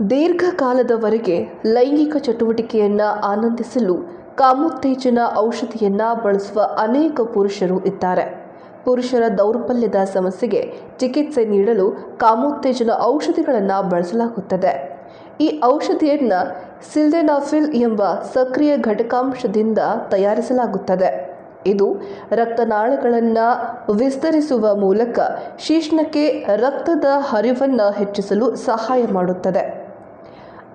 ದೀರ್ಘಕಾಲದವರೆಗೆ ಲೈಂಗಿಕ ಚಟುವಟಿಕೆಯನ್ನು ಆನಂದಿಸಲು ಕಾಮೋತ್ತೇಜನ ಔಷಧಿಯನ್ನು ಬಳಸುವ ಅನೇಕ ಪುರುಷರು ಇದ್ದಾರೆ. ಪುರುಷರ ದೌರ್ಬಲ್ಯದ ಸಮಸ್ಯೆಗೆ ಚಿಕಿತ್ಸೆ ನೀಡಲು ಕಾಮೋತ್ತೇಜನ ಔಷಧಿಗಳನ್ನು ಬಳಸಲಾಗುತ್ತದೆ. ಈ ಔಷಧಿಯನ್ನು ಸಿಲ್ಡೆನಾಫಿಲ್ ಎಂಬ ಸಕ್ರಿಯ ಘಟಕಾಂಶದಿಂದ ತಯಾರಿಸಲಾಗುತ್ತದೆ. ಇದು ರಕ್ತನಾಳಗಳನ್ನು ವಿಸ್ತರಿಸುವ ಮೂಲಕ ಶೀಷ್ಣಕ್ಕೆ ರಕ್ತದ ಹರಿವನ್ನು ಹೆಚ್ಚಿಸಲು ಸಹಾಯ ಮಾಡುತ್ತದೆ.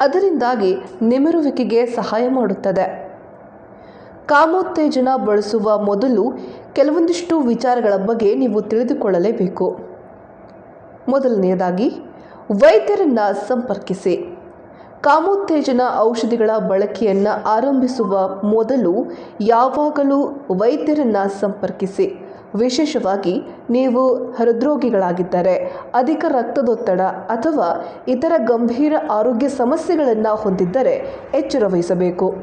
ಅದರಿಂದಾಗಿ ನಿಮಿರುವಿಕೆಗೆ ಸಹಾಯ ಮಾಡುತ್ತದೆ. ಕಾಮೋತ್ತೇಜನ ಬಳಸುವ ಮೊದಲು ಕೆಲವೊಂದಿಷ್ಟು ವಿಚಾರಗಳ ಬಗ್ಗೆ ನೀವು ತಿಳಿದುಕೊಳ್ಳಲೇಬೇಕು. ಮೊದಲನೆಯದಾಗಿ, ವೈದ್ಯರನ್ನ ಸಂಪರ್ಕಿಸಿ. ಕಾಮೋತ್ತೇಜನ ಔಷಧಿಗಳ ಬಳಕೆಯನ್ನು ಆರಂಭಿಸುವ ಮೊದಲು ಯಾವಾಗಲೂ ವೈದ್ಯರನ್ನು ಸಂಪರ್ಕಿಸಿ. ವಿಶೇಷವಾಗಿ ನೀವು ಹೃದ್ರೋಗಿಗಳಾಗಿದ್ದರೆ ಅಧಿಕ ರಕ್ತದೊತ್ತಡ ಅಥವಾ ಇತರ ಗಂಭೀರ ಆರೋಗ್ಯ ಸಮಸ್ಯೆಗಳನ್ನು ಹೊಂದಿದ್ದರೆ ಎಚ್ಚರ ವಹಿಸಬೇಕು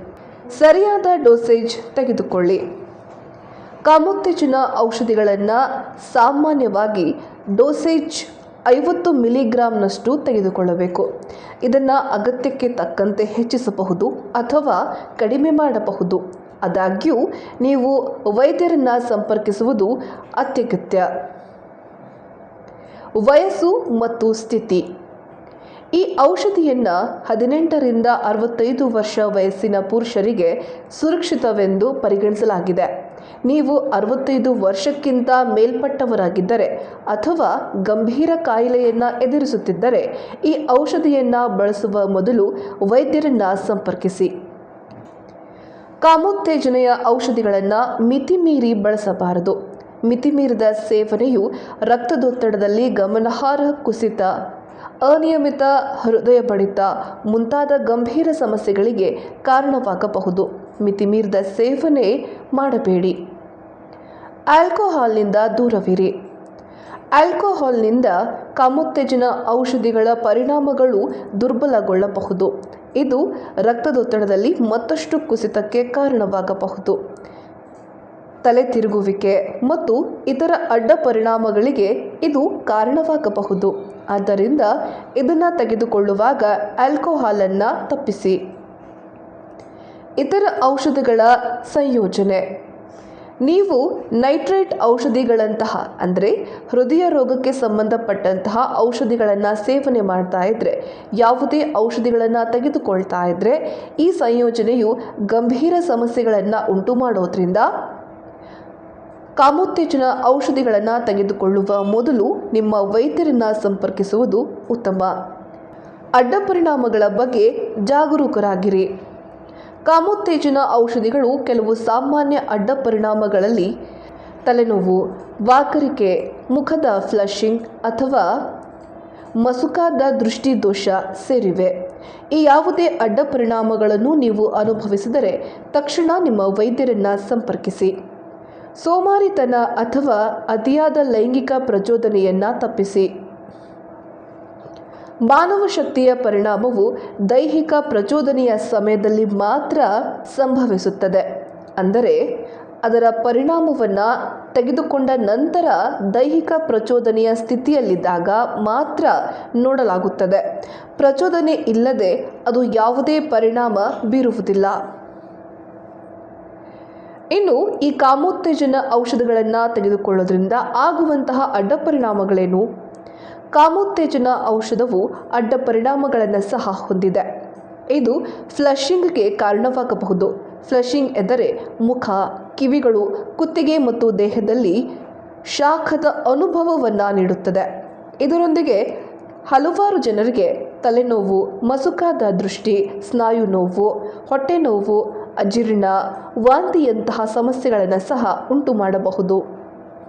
ಸರಿಯಾದ ಡೋಸೇಜ್ ತೆಗೆದುಕೊಳ್ಳಿ. ಕಾಮೋತ್ತೇಜನ ಔಷಧಿಗಳನ್ನು ಸಾಮಾನ್ಯವಾಗಿ ಡೋಸೇಜ್ ಐವತ್ತು ಮಿಲಿಗ್ರಾಂನಷ್ಟು ತೆಗೆದುಕೊಳ್ಳಬೇಕು. ಇದನ್ನು ಅಗತ್ಯಕ್ಕೆ ತಕ್ಕಂತೆ ಹೆಚ್ಚಿಸಬಹುದು ಅಥವಾ ಕಡಿಮೆ ಮಾಡಬಹುದು. ಆದಾಗ್ಯೂ, ನೀವು ವೈದ್ಯರನ್ನು ಸಂಪರ್ಕಿಸುವುದು ಅತ್ಯಗತ್ಯ. ವಯಸ್ಸು ಮತ್ತು ಸ್ಥಿತಿ. ಈ ಔಷಧಿಯನ್ನು ಹದಿನೆಂಟರಿಂದ ಅರವತ್ತೈದು ವರ್ಷ ವಯಸ್ಸಿನ ಪುರುಷರಿಗೆ ಸುರಕ್ಷಿತವೆಂದು ಪರಿಗಣಿಸಲಾಗಿದೆ. ನೀವು ಅರವತ್ತೈದು ವರ್ಷಕ್ಕಿಂತ ಮೇಲ್ಪಟ್ಟವರಾಗಿದ್ದರೆ ಅಥವಾ ಗಂಭೀರ ಕಾಯಿಲೆಯನ್ನು ಎದುರಿಸುತ್ತಿದ್ದರೆ ಈ ಔಷಧಿಯನ್ನು ಬಳಸುವ ಮೊದಲು ವೈದ್ಯರನ್ನು ಸಂಪರ್ಕಿಸಿ. ಕಾಮೋತ್ತೇಜನೆಯ ಔಷಧಿಗಳನ್ನು ಮಿತಿಮೀರಿ ಬಳಸಬಾರದು. ಮಿತಿಮೀರಿದ ಸೇವನೆಯು ರಕ್ತದೊತ್ತಡದಲ್ಲಿ ಗಮನಾರ್ಹ ಕುಸಿತ, ಅನಿಯಮಿತ ಹೃದಯ ಬಡಿತ ಮುಂತಾದ ಗಂಭೀರ ಸಮಸ್ಯೆಗಳಿಗೆ ಕಾರಣವಾಗಬಹುದು. ಮಿತಿಮೀರಿದ ಸೇವನೆ ಮಾಡಬೇಡಿ. ಆಲ್ಕೋಹಾಲ್ನಿಂದ ದೂರವಿರಿ. ಆಲ್ಕೋಹಾಲ್ನಿಂದ ಕಾಮೋತ್ತೇಜನ ಔಷಧಿಗಳ ಪರಿಣಾಮಗಳು ದುರ್ಬಲಗೊಳ್ಳಬಹುದು. ಇದು ರಕ್ತದೊತ್ತಡದಲ್ಲಿ ಮತ್ತಷ್ಟು ಕುಸಿತಕ್ಕೆ ಕಾರಣವಾಗಬಹುದು. ತಲೆ ತಿರುಗುವಿಕೆ ಮತ್ತು ಇತರ ಅಡ್ಡ ಪರಿಣಾಮಗಳಿಗೆ ಇದು ಕಾರಣವಾಗಬಹುದು. ಆದ್ದರಿಂದ ಇದನ್ನು ತೆಗೆದುಕೊಳ್ಳುವಾಗ ಆಲ್ಕೋಹಾಲನ್ನು ತಪ್ಪಿಸಿ. ಇತರ ಔಷಧಗಳ ಸಂಯೋಜನೆ. ನೀವು ನೈಟ್ರೇಟ್ ಔಷಧಿಗಳಂತಹ, ಅಂದರೆ ಹೃದಯ ರೋಗಕ್ಕೆ ಸಂಬಂಧಪಟ್ಟಂತಹ ಔಷಧಿಗಳನ್ನು ಸೇವನೆ ಮಾಡ್ತಾ ಇದ್ದರೆ ಯಾವುದೇ ಔಷಧಿಗಳನ್ನು ತೆಗೆದುಕೊಳ್ತಾ ಇದ್ದರೆ ಈ ಸಂಯೋಜನೆಯು ಗಂಭೀರ ಸಮಸ್ಯೆಗಳನ್ನು ಉಂಟು ಮಾಡೋದ್ರಿಂದ ಕಾಮೋತ್ತೇಜನ ಔಷಧಿಗಳನ್ನು ತೆಗೆದುಕೊಳ್ಳುವ ಮೊದಲು ನಿಮ್ಮ ವೈದ್ಯರನ್ನು ಸಂಪರ್ಕಿಸುವುದು ಉತ್ತಮ. ಅಡ್ಡ ಪರಿಣಾಮಗಳ ಬಗ್ಗೆ ಜಾಗರೂಕರಾಗಿರಿ. ಕಾಮೋತ್ತೇಜನ ಔಷಧಿಗಳು ಕೆಲವು ಸಾಮಾನ್ಯ ಅಡ್ಡ ಪರಿಣಾಮಗಳಲ್ಲಿ ತಲೆನೋವು, ವಾಕರಿಕೆ, ಮುಖದ ಫ್ಲಶಿಂಗ್ ಅಥವಾ ಮಸುಕಾದ ದೃಷ್ಟಿದೋಷ ಸೇರಿವೆ. ಈ ಯಾವುದೇ ಅಡ್ಡ ಪರಿಣಾಮಗಳನ್ನು ನೀವು ಅನುಭವಿಸಿದರೆ ತಕ್ಷಣ ನಿಮ್ಮ ವೈದ್ಯರನ್ನು ಸಂಪರ್ಕಿಸಿ. ಸೋಮಾರಿತನ ಅಥವಾ ಅತಿಯಾದ ಲೈಂಗಿಕ ಪ್ರಚೋದನೆಯನ್ನು ತಪ್ಪಿಸಿ. ಮಾನವ ಶಕ್ತಿಯ ಪರಿಣಾಮವು ದೈಹಿಕ ಪ್ರಚೋದನೆಯ ಸಮಯದಲ್ಲಿ ಮಾತ್ರ ಸಂಭವಿಸುತ್ತದೆ. ಅಂದರೆ, ಅದರ ಪರಿಣಾಮವನ್ನು ತೆಗೆದುಕೊಂಡ ನಂತರ ದೈಹಿಕ ಪ್ರಚೋದನೆಯ ಸ್ಥಿತಿಯಲ್ಲಿದ್ದಾಗ ಮಾತ್ರ ನೋಡಲಾಗುತ್ತದೆ. ಪ್ರಚೋದನೆ ಇಲ್ಲದೆ ಅದು ಯಾವುದೇ ಪರಿಣಾಮ ಬೀರುವುದಿಲ್ಲ. ಇನ್ನು, ಈ ಕಾಮೋತ್ತೇಜನ ಔಷಧಗಳನ್ನು ತೆಗೆದುಕೊಳ್ಳೋದ್ರಿಂದ ಆಗುವಂತಹ ಅಡ್ಡ ಪರಿಣಾಮಗಳೇನು ಕಾಮೋತ್ತೇಜನ ಔಷಧವು ಅಡ್ಡ ಪರಿಣಾಮಗಳನ್ನು ಸಹ ಹೊಂದಿದೆ. ಇದು ಫ್ಲಶಿಂಗ್ಗೆ ಕಾರಣವಾಗಬಹುದು. ಫ್ಲಶಿಂಗ್ ಎಂದರೆ ಮುಖ, ಕಿವಿಗಳು, ಕುತ್ತಿಗೆ ಮತ್ತು ದೇಹದಲ್ಲಿ ಶಾಖದ ಅನುಭವವನ್ನು ನೀಡುತ್ತದೆ. ಇದರೊಂದಿಗೆ ಹಲವಾರು ಜನರಿಗೆ ತಲೆನೋವು, ಮಸುಕಾದ ದೃಷ್ಟಿ, ಸ್ನಾಯು ನೋವು ಹೊಟ್ಟೆ ನೋವು ಅಜೀರ್ಣ, ವಾಂತಿಯಂತಹ ಸಮಸ್ಯೆಗಳನ್ನು ಸಹ ಉಂಟು ಮಾಡಬಹುದು